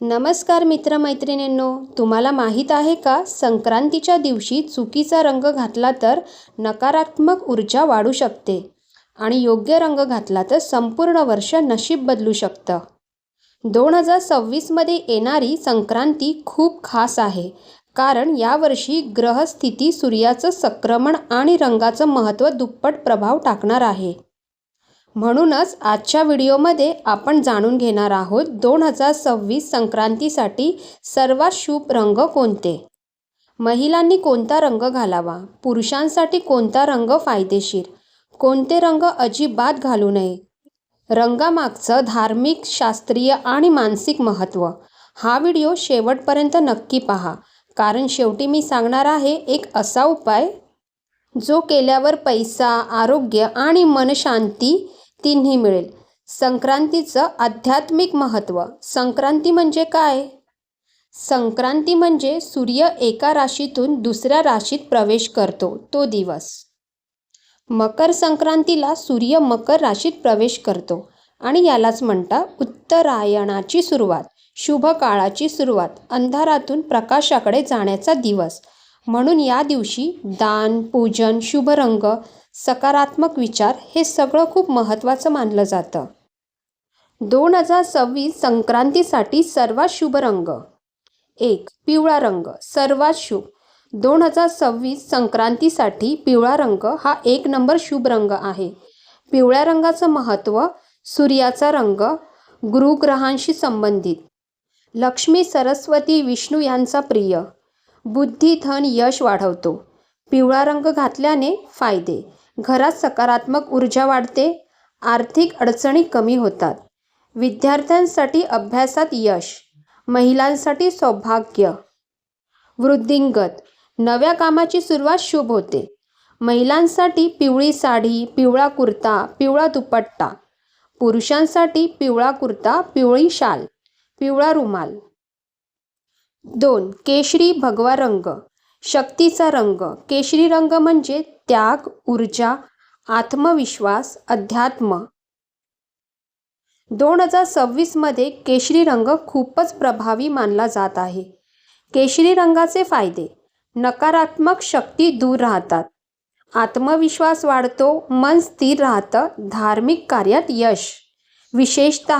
नमस्कार मित्रमैत्रिणींनो तुम्हाला माहीत आहे का? संक्रांतीच्या दिवशी चुकीचा रंग घातला तर नकारात्मक ऊर्जा वाढू शकते आणि योग्य रंग घातला तर संपूर्ण वर्ष नशीब बदलू शकतं. दोन हजार सव्वीसमध्ये येणारी संक्रांती खूप खास आहे कारण यावर्षी ग्रहस्थिती सूर्याचं संक्रमण आणि रंगाचं महत्त्व दुप्पट प्रभाव टाकणार आहे. म्हणूनच आजच्या व्हिडिओमध्ये आपण जाणून घेणार आहोत दोन हजार सव्वीस संक्रांतीसाठी सर्वात शुभ रंग कोणते? महिलांनी कोणता रंग घालावा? पुरुषांसाठी कोणता रंग फायदेशीर? कोणते रंग अजिबात घालू नये? रंगामागचं धार्मिक शास्त्रीय आणि मानसिक महत्त्व. हा व्हिडिओ शेवटपर्यंत नक्की पहा. कारण शेवटी मी सांगणार आहे एक असा उपाय जो केल्यावर पैसा आरोग्य आणि मनशांती तिन्ही मिळेल. संक्रांतीचं आध्यात्मिक महत्त्व. संक्रांती म्हणजे काय? संक्रांती म्हणजे सूर्य एका राशीतून दुसऱ्या राशीत प्रवेश करतो तो दिवस. मकर संक्रांतीला सूर्य मकर राशीत प्रवेश करतो आणि यालाच म्हणता उत्तरायणाची सुरुवात. शुभ काळाची सुरुवात. अंधारातून प्रकाशाकडे जाण्याचा दिवस. म्हणून या दिवशी दान पूजन शुभ रंग सकारात्मक विचार हे सगळं खूप महत्त्वाचं मानलं जातं. दोन हजार सव्वीस संक्रांतीसाठी सर्वात शुभ रंग. एक पिवळा रंग. सर्वात शुभ. दोन हजार सव्वीस संक्रांतीसाठी पिवळा रंग हा एक नंबर शुभ रंग आहे. पिवळ्या रंगाचं महत्त्व सूर्याचा रंग गुरुग्रहांशी संबंधित. लक्ष्मी सरस्वती विष्णू यांचा प्रिय. बुद्धी धन यश वाढवतो. पिवळा रंग घातल्याने फायदे. घरात सकारात्मक ऊर्जा वाढते. आर्थिक अडचणी कमी होतात. विद्यार्थ्यांसाठी अभ्यासात यश. महिलांसाठी सौभाग्य. वृद्धिंगत. नव्या कामाची सुरुवात शुभ होते. महिलांसाठी पिवळी साडी पिवळा कुर्ता पिवळा दुपट्टा. पुरुषांसाठी पिवळा कुर्ता पिवळी शाल पिवळा रुमाल. दोन केशरी भगवा रंग. शक्तीचा रंग. केशरी रंग म्हणजे त्याग ऊर्जा आत्मविश्वास अध्यात्म. दोन हजार सव्वीसमध्ये केशरी रंग खूपच प्रभावी मानला जात आहे. केशरी रंगाचे फायदे. नकारात्मक शक्ती दूर राहतात. आत्मविश्वास वाढतो मन स्थिर राहतं धार्मिक कार्यात यश. विशेषत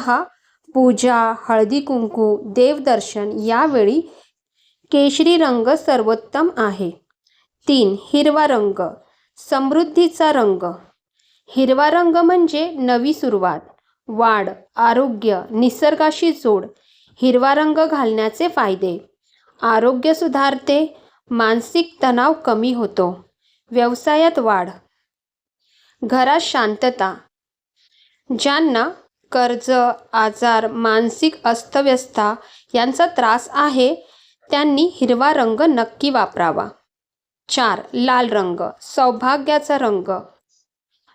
पूजा हळदी कुंकू देवदर्शन यावेळी केशरी रंग सर्वोत्तम आहे. तीन हिरवा रंग समृद्धीचा रंग. हिरवा रंग म्हणजे नवी सुरुवात वाढ आरोग्य निसर्गाशी जोड. हिरवा रंग घालण्याचे फायदे. आरोग्य सुधारते मानसिक तणाव कमी होतो. व्यवसायात वाढ. घरात शांतता. ज्यांना कर्ज आजार मानसिक अस्तव्यस्ता यांचा त्रास आहे त्यांनी हिरवा रंग नक्की वापरावा. चार लाल रंग सौभाग्याचा रंग.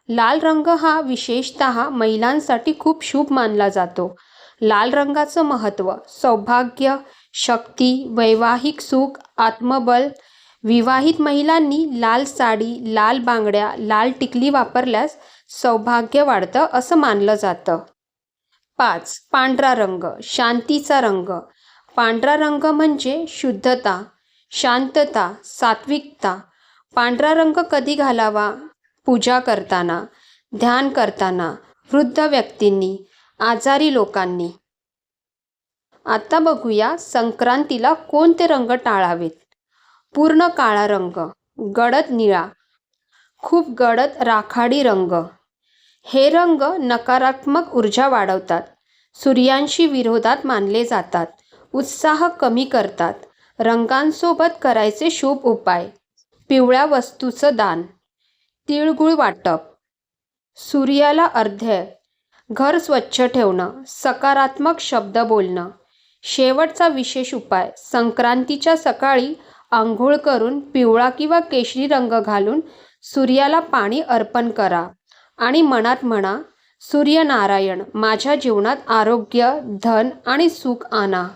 लाल रंग हा विशेषत महिलांसाठी खूप शुभ मानला जातो. लाल रंगाचं महत्त्व सौभाग्य शक्ती वैवाहिक सुख आत्मबल. विवाहित महिलांनी लाल साडी लाल बांगड्या लाल टिकली वापरल्यास सौभाग्य वाढतं असं मानलं जातं. पाच. पांढरा रंग शांतीचा रंग. पांढरा रंग म्हणजे शुद्धता शांतता सात्विकता. पांढरा रंग कधी घालावा? पूजा करताना ध्यान करताना वृद्ध व्यक्तींनी आजारी लोकांनी. आता बघूया संक्रांतीला कोणते रंग टाळावेत? पूर्ण काळा रंग गडद निळा. खूप गडद राखाडी रंग. हे रंग नकारात्मक ऊर्जा वाढवतात. सूर्यांशी विरोधात मानले जातात. उत्साह कमी करतात. रंगांसोबत करायचे शुभ उपाय. पिवळ्या वस्तूचं दान. तिळगुळ वाटप. सूर्याला अर्ध्य. घर स्वच्छ ठेवणं. सकारात्मक शब्द बोलणं. शेवटचा विशेष उपाय. संक्रांतीच्या सकाळी आंघोळ करून पिवळा किंवा केशरी रंग घालून सूर्याला पाणी अर्पण करा. आणि मनात म्हणा सूर्यनारायण माझ्या जीवनात आरोग्य धन आणि सुख आणा.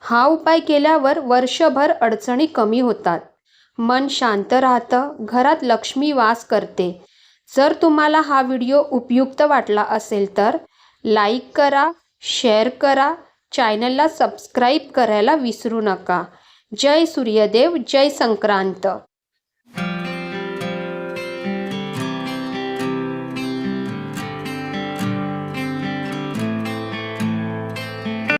हा उपाय केल्यावर वर्षभर अडचणी कमी होतात. मन शांत राहतं घरात लक्ष्मी वास करते. जर तुम्हाला हा व्हिडिओ उपयुक्त वाटला असेल तर लाईक करा शेअर करा चॅनलला सबस्क्राईब करायला विसरू नका. जय सूर्यदेव जय संक्रांत.